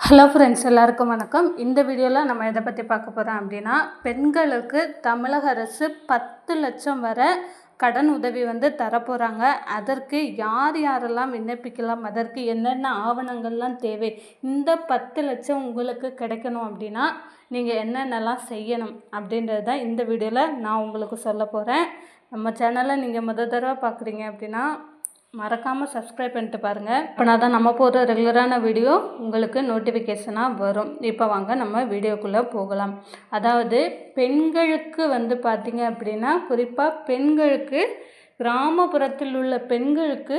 Hello friends எல்லாருக்கும் வணக்கம். இந்த வீடியோவில் நம்ம எதை பற்றி பார்க்க போகிறோம் அப்படின்னா பெண்களுக்கு தமிழக அரசு பத்து லட்சம் வரை கடன் உதவி வந்து தரப்போகிறாங்க அதற்கு யார் யாரெல்லாம் விண்ணப்பிக்கலாம்? அதற்கு என்னென்ன ஆவணங்கள்லாம் தேவை? இந்த பத்து லட்சம் உங்களுக்கு கிடைக்கணும் அப்படின்னா நீங்கள் என்னென்னலாம் செய்யணும் அப்படின்றது தான் இந்த வீடியோவில் நான் உங்களுக்கு சொல்ல போகிறேன் நம்ம சேனலை நீங்கள் முத தடவை பார்க்குறீங்க அப்படின்னா மறக்காமல் சப்ஸ்கிரைப் பண்ணிட்டு பாருங்கள் அப்போனா தான் நம்ம போடுற ரெகுலரான வீடியோ உங்களுக்கு நோட்டிஃபிகேஷனாக வரும். இப்போ வாங்க நம்ம வீடியோக்குள்ளே போகலாம். அதாவது பெண்களுக்கு வந்து பார்த்திங்க அப்படின்னா குறிப்பாக பெண்களுக்கு கிராமப்புறத்தில் உள்ள பெண்களுக்கு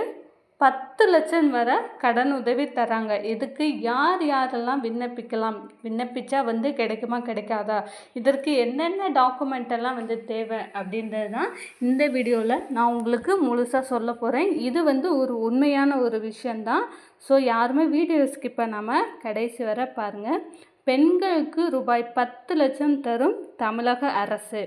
பத்து லட்சம் வரை கடன் உதவி தராங்க இதுக்கு யார் யாரெல்லாம் விண்ணப்பிக்கலாம்? விண்ணப்பிச்சா வந்து கிடைக்குமா கிடைக்காதா? இதற்கு என்னென்ன டாக்குமெண்ட் எல்லாம் வந்து தேவை அப்படின்றது தான் இந்த வீடியோவில் நான் உங்களுக்கு முழுசாக சொல்ல போகிறேன் இது வந்து ஒரு உண்மையான ஒரு விஷயந்தான் ஸோ யாருமே வீடியோ ஸ்கிப் பண்ணாமல் கடைசி வரை பாருங்கள் பெண்களுக்கு ரூபாய் பத்து லட்சம் தரும் தமிழக அரசு.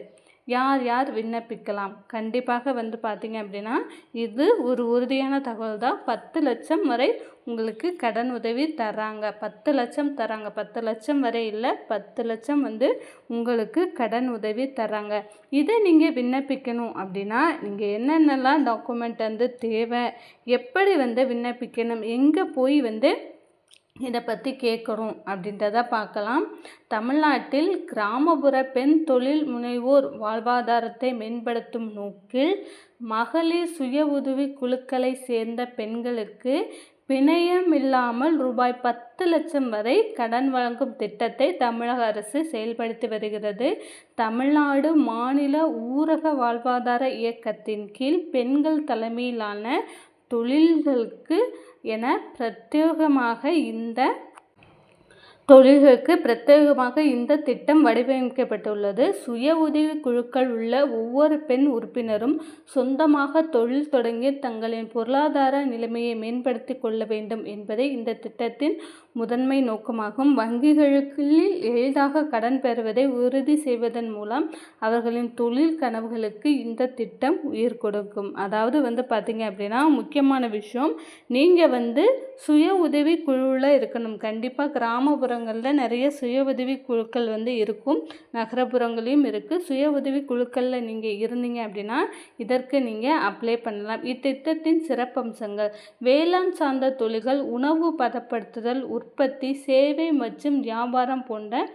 யார் யார் விண்ணப்பிக்கலாம்? கண்டிப்பாக வந்து பார்த்தீங்க அப்படின்னா இது ஒரு உறுதியான தகவல் தான். பத்து லட்சம் வரை உங்களுக்கு கடன் உதவி தராங்க பத்து லட்சம் தராங்க பத்து லட்சம் வரை இல்லை. பத்து லட்சம் வந்து உங்களுக்கு கடன் உதவி தராங்க இதை நீங்கள் விண்ணப்பிக்கணும் அப்படின்னா நீங்கள் என்னென்னலாம் டாக்குமெண்ட் வந்து தேவை எப்படி வந்து விண்ணப்பிக்கணும் எங்கே போய் வந்து இதை பற்றி கேட்குறோம் அப்படின்றத பார்க்கலாம். தமிழ்நாட்டில் கிராமப்புற பெண் தொழில் முனைவோர் வாழ்வாதாரத்தை மேம்படுத்தும் நோக்கில் மகளிர் சுய உதவி குழுக்களை சேர்ந்த பெண்களுக்கு பிணையம் இல்லாமல் ரூபாய் பத்து லட்சம் வரை கடன் வழங்கும் திட்டத்தை தமிழக அரசு செயல்படுத்தி வருகிறது. தமிழ்நாடு மாநில ஊரக வாழ்வாதார இயக்கத்தின் கீழ் பெண்கள் தலைமையிலான தொழில்களுக்கு என பிரத்யேகமாக இந்த தொழில்களுக்கு பிரத்யேகமாக இந்த திட்டம் வடிவமைக்கப்பட்டுள்ளது. சுய உதவி குழுக்கள் உள்ள ஒவ்வொரு பெண் உறுப்பினரும் சொந்தமாக தொழில் தொடங்கி தங்களின் பொருளாதார நிலைமையை மேம்படுத்தி கொள்ள வேண்டும் என்பதே இந்த திட்டத்தின் முதன்மை நோக்கமாகும். வங்கிகளுக்கு எளிதாக கடன் பெறுவதை உறுதி செய்வதன் மூலம் அவர்களின் தொழில் கனவுகளுக்கு இந்த திட்டம் உயிர் கொடுக்கும். அதாவது வந்து பார்த்தீங்க அப்படின்னா முக்கியமான விஷயம் நீங்கள் வந்து சுய உதவி குழுவில் இருக்கணும். கண்டிப்பாக கிராமப்புறங்களில் நிறைய சுய உதவி குழுக்கள் வந்து இருக்கும். நகரப்புறங்களையும் இருக்குது சுய உதவி குழுக்களில் நீங்கள் இருந்தீங்க அப்படின்னா இதற்கு நீங்கள் அப்ளை பண்ணலாம். இத்திட்டத்தின் சிறப்பம்சங்கள். வேளாண் சார்ந்த தொழில்கள் உணவு பதப்படுத்துதல் உற்பத்தி சேவை மற்றும் வியாபாரம் போன்ற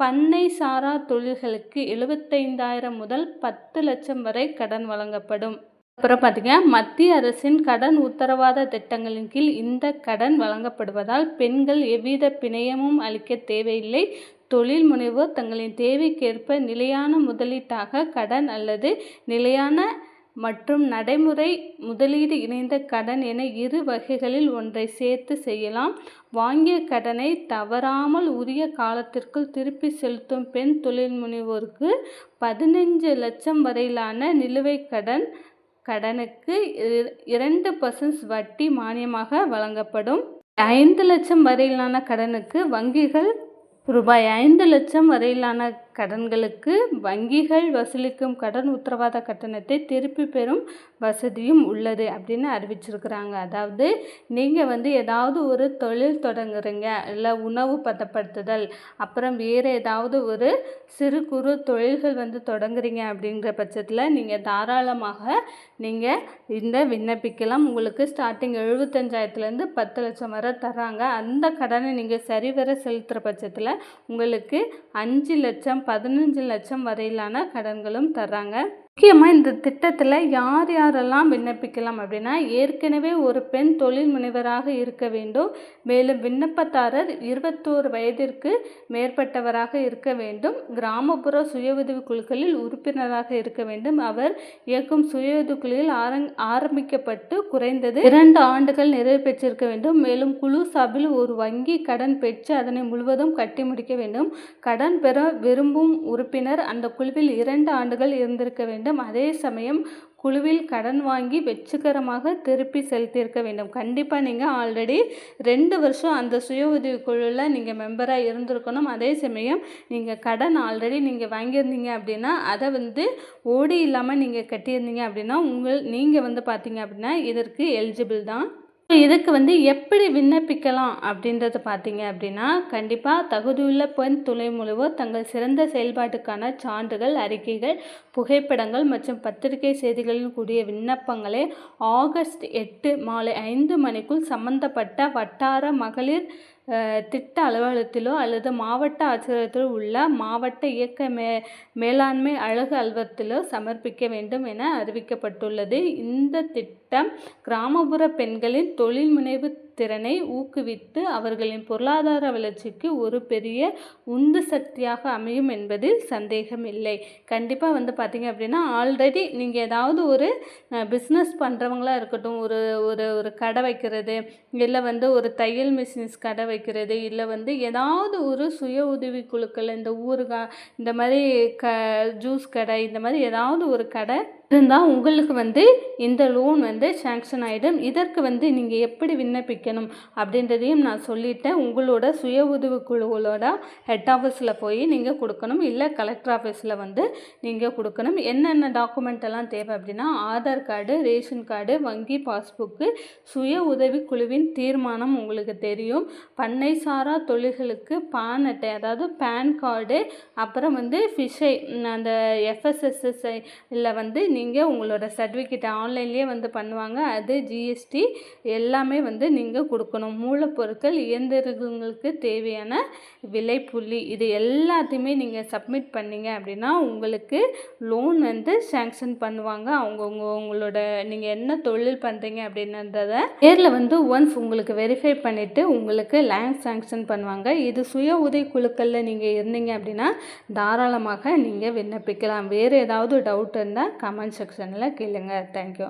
பண்ணை சாரா தொழில்களுக்கு எழுபத்தைந்தாயிரம் முதல் பத்து லட்சம் வரை கடன் வழங்கப்படும். அப்புறம் பார்த்தீங்கன்னா மத்திய அரசின் கடன் உத்தரவாத திட்டங்களின் கீழ் இந்த கடன் வழங்கப்படுவதால் பெண்கள் எவ்வித பிணையமும் அளிக்க தேவையில்லை. தொழில் முனைவோர் தங்களின் தேவைக்கேற்ப நிலையான முதலீட்டாக கடன் அல்லது நிலையான மற்றும் நடைமுறை முதலீடு இணைந்த கடன் என இரு வகைகளில் ஒன்றை சேர்த்து செய்யலாம். வாங்கிய கடனை தவறாமல் உரிய காலத்திற்குள் திருப்பி செலுத்தும் பெண் தொழில் முனைவோருக்கு பதினஞ்சு லட்சம் வரையிலான நிலுவைக் கடன் கடனுக்கு இரண்டு பர்சன்ட் வட்டி மானியமாக வழங்கப்படும். ஐந்து லட்சம் வரையிலான கடனுக்கு வங்கிகள் ரூபாய் ஐந்து லட்சம் வரையிலான கடன்களுக்கு வங்கிகள் வசூலிக்கும் கடன் உத்தரவாத கட்டணத்தை திருப்பி பெறும் வசதியும் உள்ளது அப்படின்னு அறிவிச்சிருக்கிறாங்க. அதாவது நீங்கள் வந்து ஏதாவது ஒரு தொழில் தொடங்குறீங்க இல்லை உணவு பதப்படுத்துதல் அப்புறம் வேறு ஏதாவது ஒரு சிறு குறு தொழில்கள் வந்து தொடங்குறீங்க அப்படிங்கிற பட்சத்தில் நீங்கள் தாராளமாக நீங்கள் இந்த விண்ணப்பிக்கலாம். உங்களுக்கு ஸ்டார்டிங் எழுபத்தஞ்சாயிரத்துலேருந்து பத்து லட்சம் வரை தராங்க அந்த கடனை நீங்கள் சரிவர செலுத்துகிற பட்சத்தில் உங்களுக்கு அஞ்சு லட்சம் பதினஞ்சு லட்சம் வரையிலான கடன்களும் தர்றாங்க. முக்கியமாக இந்த திட்டத்தில் யார் யாரெல்லாம் விண்ணப்பிக்கலாம் அப்படின்னா ஏற்கனவே ஒரு பெண் தொழில் முனைவராக இருக்க வேண்டும். மேலும் விண்ணப்பதாரர் இருபத்தோரு வயதிற்கு மேற்பட்டவராக இருக்க வேண்டும். கிராமப்புற சுய உதவி குழுக்களில் உறுப்பினராக இருக்க வேண்டும். அவர் இயக்கும் சுய உதவி குழுவில் ஆரங் ஆரம்பிக்கப்பட்டு குறைந்தது இரண்டு ஆண்டுகள் நிறைவு பெற்றிருக்க வேண்டும். மேலும் குழு சார்பில் ஒரு வங்கி கடன் பெற்று அதனை முழுவதும் கட்டி முடிக்க வேண்டும். கடன் பெற விரும்பும் உறுப்பினர் அந்த குழுவில் இரண்டு ஆண்டுகள் இருந்திருக்க வேண்டும். வேண்டும். அதே சமயம் குழுவில் கடன் வாங்கி வெற்றிகரமாக திருப்பி செலுத்தியிருக்க வேண்டும். கண்டிப்பாக நீங்கள் ஆல்ரெடி ரெண்டு வருஷம் அந்த சுய உதவி குழுவில் நீங்கள் மெம்பராக இருந்திருக்கணும். அதே சமயம் நீங்கள் கடன் ஆல்ரெடி நீங்கள் வாங்கியிருந்தீங்க அப்படின்னா அதை வந்து ஓடி இல்லாமல் நீங்கள் கட்டியிருந்தீங்க அப்படின்னா உங்கள் நீங்கள் வந்து பார்த்தீங்க அப்படின்னா இதற்கு எலிஜிபிள் தான். இதுக்கு வந்து எப்படி விண்ணப்பிக்கலாம் அப்படின்றத பார்த்தீங்க அப்படின்னா கண்டிப்பாக தகுதியுள்ள பெண் துணை முழுவோர் தங்கள் சிறந்த செயல்பாட்டுக்கான சான்றுகள் அறிக்கைகள் புகைப்படங்கள் மற்றும் பத்திரிகை செய்திகளில் கூடிய விண்ணப்பங்களை ஆகஸ்ட் எட்டு மாலை ஐந்து மணிக்குள் சம்பந்தப்பட்ட வட்டார மகளிர் திட்ட அலுவலகத்திலோ அல்லது மாவட்ட ஆட்சியரகத்திலோ உள்ள மாவட்ட இயக்க மே மேலாண்மை அழகு அலுவலகத்திலோ சமர்ப்பிக்க வேண்டும் என அறிவிக்கப்பட்டுள்ளது. இந்த திட்டம் கிராமப்புற பெண்களின் தொழில் முனைவு திறனை ஊக்குவித்து அவர்களின் பொருளாதார வளர்ச்சிக்கு ஒரு பெரிய உந்து சக்தியாக அமையும் என்பதில் சந்தேகம் இல்லை கண்டிப்பாக வந்து பார்த்திங்க அப்படின்னா ஆல்ரெடி நீங்கள் ஏதாவது ஒரு பிஸ்னஸ் பண்ணுறவங்களாக இருக்கட்டும் ஒரு ஒரு ஒரு கடை வைக்கிறது இல்லை வந்து ஒரு தையல் மிஷின்ஸ் கடை வைக்கிறது இல்லை வந்து ஏதாவது ஒரு சுய உதவி குழுக்கள் இந்த ஊறுகாய் இந்த மாதிரி க ஜூஸ் கடை இந்த மாதிரி ஏதாவது ஒரு கடை இருந்தால் உங்களுக்கு வந்து இந்த லோன் வந்து சேங்ஷன் ஆகிடும் இதற்கு வந்து நீங்கள் எப்படி விண்ணப்பிக்கணும் அப்படின்றதையும் நான் சொல்லிட்டேன். உங்களோட சுய உதவி குழுவோட ஹெட் ஆஃபீஸில் போய் நீங்கள் கொடுக்கணும். இல்லை கலெக்டர் ஆஃபீஸில் வந்து நீங்கள் கொடுக்கணும். என்னென்ன டாக்குமெண்ட் எல்லாம் தேவை அப்படின்னா ஆதார் கார்டு ரேஷன் கார்டு வங்கி பாஸ்புக்கு சுய உதவி குழுவின் தீர்மானம் உங்களுக்கு தெரியும். பண்ணை சாரா தொழில்களுக்கு பான் அட்டை அதாவது பேன் கார்டு அப்புறம் வந்து ஃபிஷை அந்த எஃப்எஸ்எஸ்எஸ்ஐ இல்லை வந்து நீங்கள் உங்களோட சர்டிஃபிகேட் ஆன்லைன்லேயே வந்து பண்ணுவாங்க. அது ஜிஎஸ்டி எல்லாமே வந்து நீங்கள் கொடுக்கணும். மூலப்பொருட்கள் இயந்திரங்களுக்கு தேவையான விலைப்புள்ளி. இது எல்லாத்தையுமே நீங்கள் சப்மிட் பண்ணீங்க அப்படின்னா உங்களுக்கு லோன் வந்து சேங்ஷன் பண்ணுவாங்க. அவங்க உங்களோட நீங்கள் என்ன தொழில் பண்ணுறீங்க அப்படின்றத நேரில் வந்து ஒன்ஸ் உங்களுக்கு வெரிஃபை பண்ணிவிட்டு உங்களுக்கு லேண்ட் சேங்ஷன் பண்ணுவாங்க. இது சுய உதவி குழுக்களில் நீங்கள் இருந்தீங்க அப்படின்னா தாராளமாக நீங்கள் விண்ணப்பிக்கலாம். வேறு ஏதாவது டவுட் இருந்தால் கமெண்ட் செக்ஷனில் கேளுங்கள் தேங்க்யூ